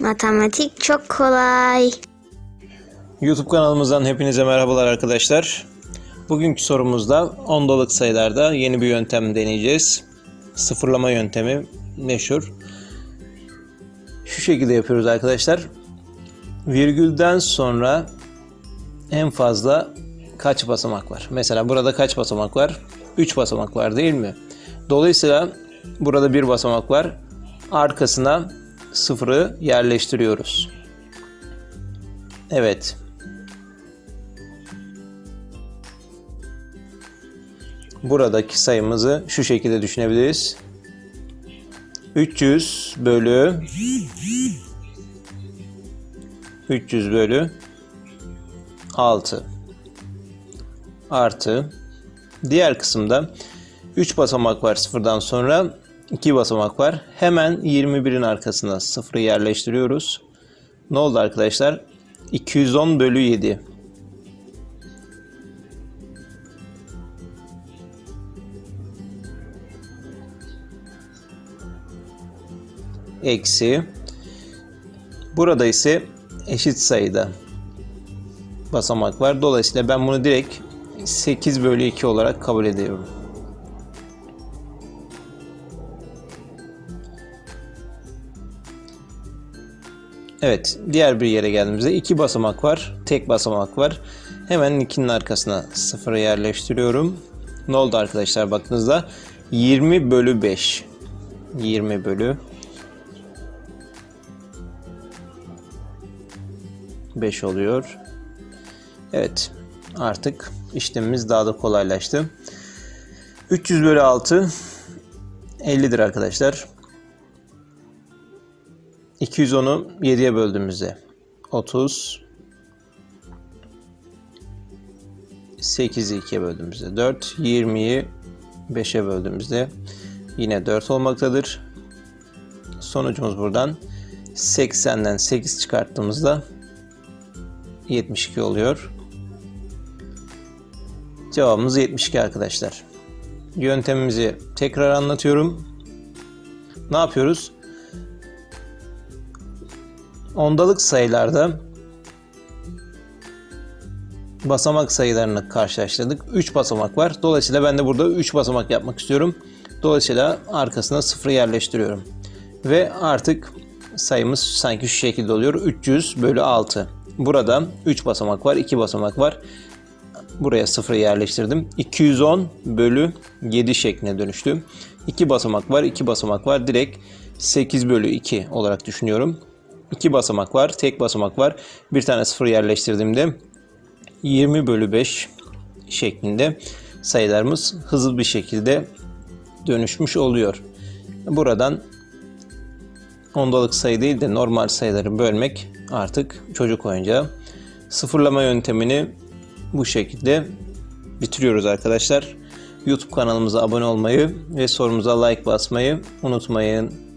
Matematik çok kolay. YouTube kanalımızdan hepinize merhabalar arkadaşlar. Bugünkü sorumuzda ondalık sayılarda yeni bir yöntem deneyeceğiz. Sıfırlama yöntemi meşhur. Şu şekilde yapıyoruz arkadaşlar. Virgülden sonra en fazla kaç basamak var? Mesela burada kaç basamak var? 3 basamak var değil mi? Dolayısıyla burada bir basamak var. Arkasına sıfırı yerleştiriyoruz. Evet. Buradaki sayımızı şu şekilde düşünebiliriz. 300 bölü 300 bölü 6 artı diğer kısımda 3 basamak var sıfırdan sonra 2 basamak var. Hemen 21'in arkasına sıfırı yerleştiriyoruz. Ne oldu arkadaşlar? 210 bölü 7. Eksi. Burada ise eşit sayıda basamak var. Dolayısıyla ben bunu direkt 8 bölü 2 olarak kabul ediyorum. Evet, diğer bir yere geldiğimizde iki basamak var, tek basamak var. Hemen 2'nin arkasına sıfırı yerleştiriyorum. Ne oldu arkadaşlar baktığınızda? 20 bölü 5. 20 bölü 5 oluyor. Evet, artık işlemimiz daha da kolaylaştı. 300 bölü 6 50'dir arkadaşlar. 210'u 7'ye böldüğümüzde 30 8'i 2'ye böldüğümüzde 4 20'yi 5'e böldüğümüzde yine 4 olmaktadır. Sonucumuz buradan 80'den 8 çıkarttığımızda 72 oluyor. Cevabımız 72 arkadaşlar. Yöntemimizi tekrar anlatıyorum. Ne yapıyoruz? Ondalık sayılarda basamak sayılarını karşılaştırdık. 3 basamak var. Dolayısıyla ben de burada 3 basamak yapmak istiyorum. Dolayısıyla arkasına 0 yerleştiriyorum. Ve artık sayımız sanki şu şekilde oluyor. 300 bölü 6. Burada 3 basamak var, 2 basamak var. Buraya 0 yerleştirdim. 210 bölü 7 şekline dönüştü. 2 basamak var, 2 basamak var. Direkt 8 bölü 2 olarak düşünüyorum. 2 basamak var, tek basamak var. Bir tane 0 yerleştirdiğimde 20 bölü 5 şeklinde sayılarımız hızlı bir şekilde dönüşmüş oluyor. Buradan ondalık sayı değil de normal sayıları bölmek artık çocuk oyuncağı. Sıfırlama yöntemini bu şekilde bitiriyoruz arkadaşlar. YouTube kanalımıza abone olmayı ve sorumuza like basmayı unutmayın.